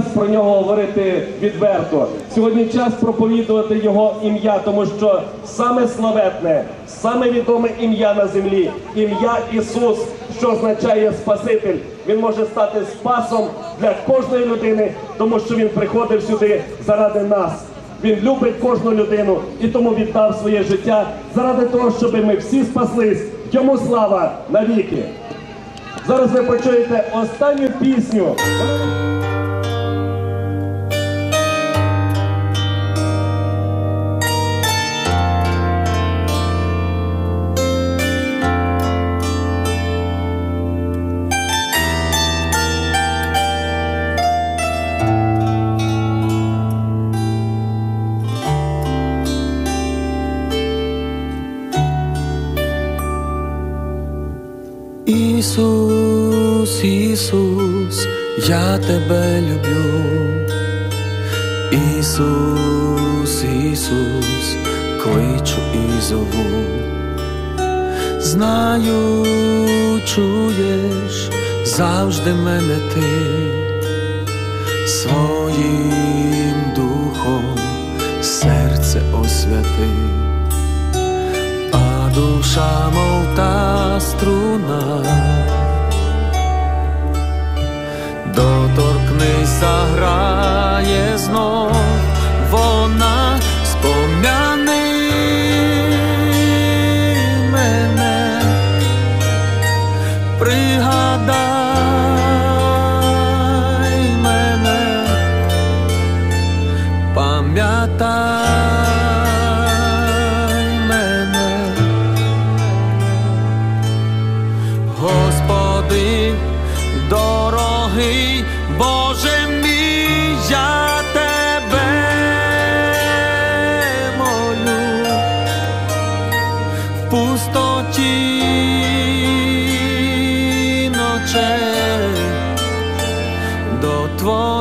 Час про нього говорити відверто. Сьогодні час проповідувати його ім'я, тому що саме славетне, саме відоме ім'я на землі, ім'я Ісус, що означає Спаситель. Він може стати спасом для кожної людини, тому що він приходив сюди заради нас. Він любить кожну людину і тому віддав своє життя заради того, щоб ми всі спаслись. Йому слава навіки. Зараз ви почуєте останню пісню. Ісус, Ісус, я тебе люблю. Ісус, Ісус, кличу і зову. Знаю, чуєш завжди мене ти своїм духом серце освяти душа, мов та струна, доторкнися, грає знов,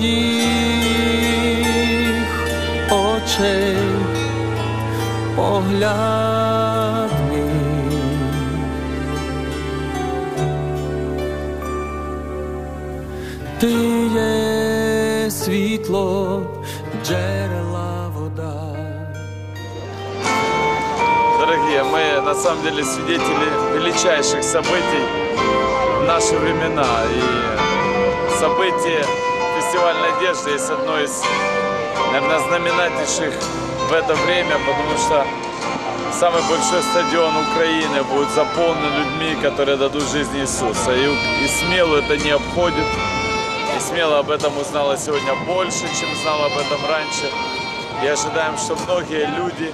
твоїх очей погляд мій. Ти є світло, джерела вода. Дорогие, мы на самом деле свидетели величайших событий в наши времена. И событие фестиваль надежды есть одно из, наверное, знаменательнейших в это время, потому что самый большой стадион Украины будет заполнен людьми, которые дадут жизнь Иисуса. И, и смело это не обходит. И смело об этом узнала сегодня больше, чем знала об этом раньше. И ожидаем, что многие люди,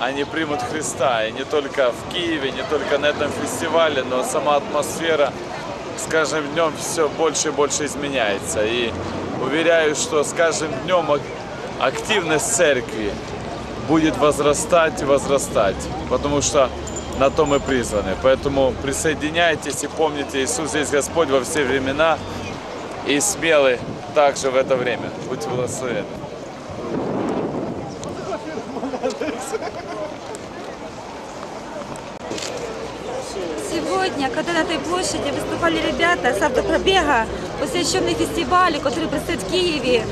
они примут Христа. И не только в Киеве, не только на этом фестивале, но сама атмосфера с каждым днем все больше и больше изменяется. И уверяю, что с каждым днем ак- активность церкви будет возрастать и возрастать, потому что на то мы призваны. Поэтому присоединяйтесь и помните, Иисус есть Господь во все времена и смелы также в это время. Будьте благословенны. Сегодня, когда на этой площади выступали ребята с автопробега, посвященный фестивалю, который предстоит в Киеве,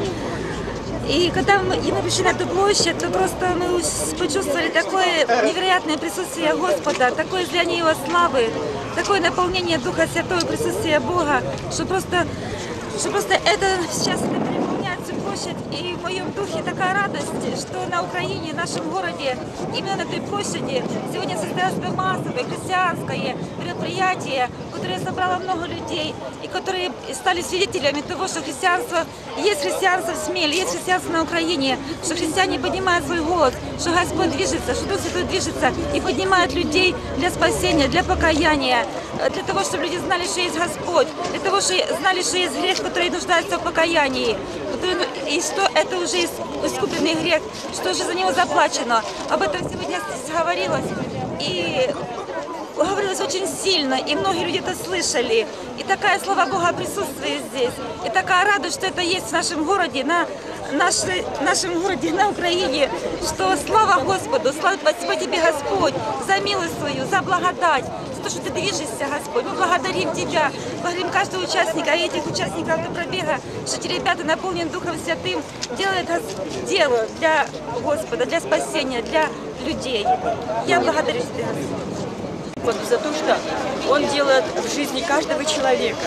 и когда мы, и мы пришли на эту площадь, то просто мы почувствовали такое невероятное присутствие Господа, такое излияние Его славы, такое наполнение Духа Святого присутствие Бога, что просто, что просто это сейчас всю площадь. И в моем духе такая радость, что на Украине, в нашем городе, именно на этой площади сегодня бы массовое христианское мероприятие, которое собрало много людей и которые стали свидетелями того, что христианство, есть христианство в Смеле, есть христианство на Украине, что христиане поднимают свой голос, что Господь движется, что Дух Святой движется и поднимает людей для спасения, для покаяния, для того, чтобы люди знали, что есть Господь, для того, чтобы знали, что есть грех, который нуждается в покаянии, который, и что это уже ис- искупленный грех, что уже за него заплачено. Об этом сегодня говорилось. И говорилось очень сильно, и многие люди это слышали. И такая слава Бога присутствует здесь. И такая радость, что это есть в нашем городе, на нашей, нашем городе, на Украине, что слава Господу, слава Спасибо тебе, Господь, за милость свою, за благодать, за то, что ты движешься, Господь. Мы благодарим Тебя, благодарим каждого участника и этих участников автопробега, что эти ребята наполнены Духом Святым, делают дело для Господа, для спасения, для людей. Я благодарю Тебя, Господь. Господу за то, что Он делает в жизни каждого человека.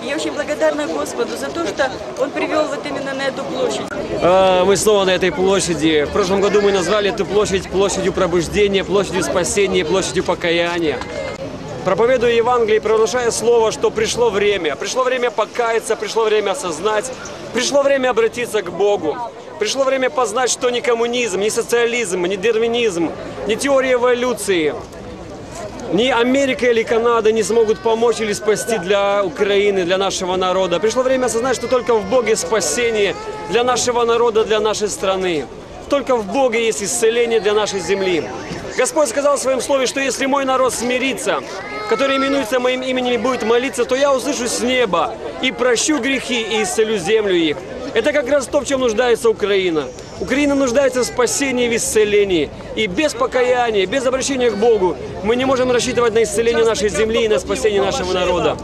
И я очень благодарна Господу за то, что Он привел вот именно на эту площадь. А, Мы снова на этой площади. В прошлом году мы назвали эту площадь площадью пробуждения, площадью спасения, площадью покаяния. Проповедуя Евангелие, провозглашая слово, что пришло время. Пришло время покаяться, пришло время осознать, пришло время обратиться к Богу. Пришло время познать, что ни коммунизм, ни социализм, ни дарвинизм, ни теория эволюции, ни Америка или Канада не смогут помочь или спасти для Украины, для нашего народа. Пришло время осознать, что только в Боге спасение для нашего народа, для нашей страны. Только в Боге есть исцеление для нашей земли. Господь сказал в своем слове, что если мой народ смирится, который именуется моим именем и будет молиться, то я услышу с неба и прощу грехи и исцелю землю их. Это как раз то, в чем нуждается Украина. Украина нуждается в спасении и исцелении. И без покаяния, без обращения к Богу мы не можем рассчитывать на исцеление нашей земли и на спасение нашего народа.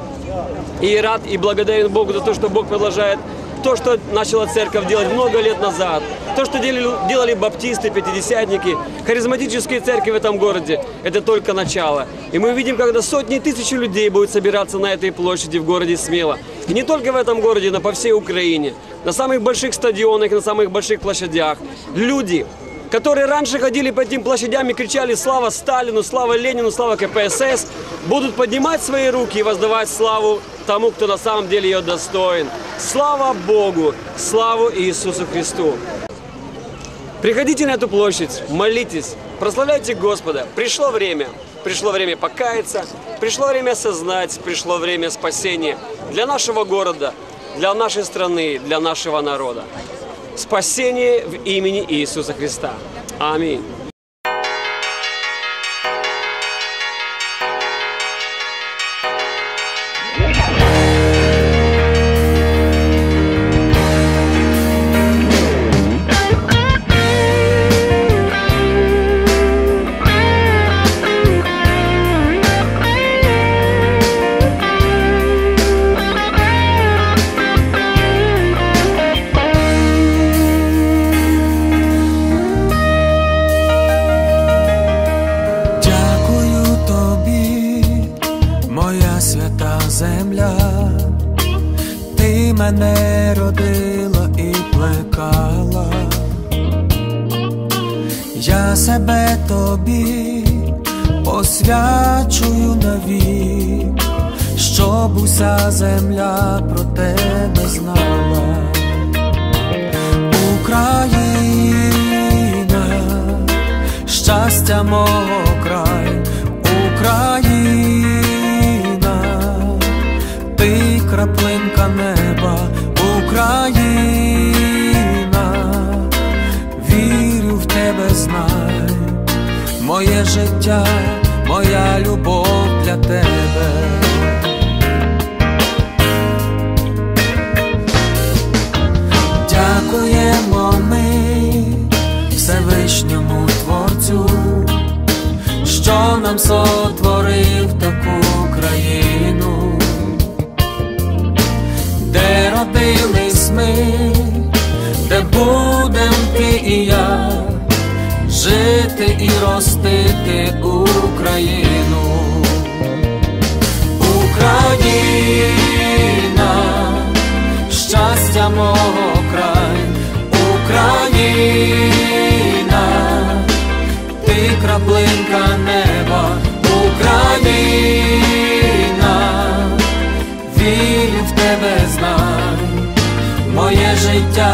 И рад и благодарен Богу за то, что Бог продолжает то, что начала церковь делать много лет назад, то, что делали, делали баптисты, пятидесятники, харизматические церкви в этом городе, это только начало. И мы видим, когда сотни тысяч людей будут собираться на этой площади в городе Смело. И не только в этом городе, но по всей Украине. На самых больших стадионах, на самых больших площадях. Люди, которые раньше ходили по этим площадям и кричали «Слава Сталину! Слава Ленину! Слава КПСС!», будут поднимать свои руки и воздавать славу тому, кто на самом деле ее достоин. Слава Богу! Славу Иисусу Христу! Приходите на эту площадь, молитесь, прославляйте Господа. Пришло время. Пришло время покаяться, пришло время осознать, пришло время спасения для нашего города, для нашей страны, для нашего народа. Спасение в имени Иисуса Христа. Аминь. Мене родила і плекала, я себе тобі посвячую навік, щоб уся земля про тебе знала. Україна, щастя мого краю, Україна, ти краплинка неба, Україна, вірю в тебе, знай, моє життя, моя любов для тебе. Дякуємо ми Всевишньому Творцю, що нам сотворив таку ми, де будем ти і я жити і ростити Україну. Життя,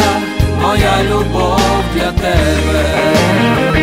моя любов для тебе.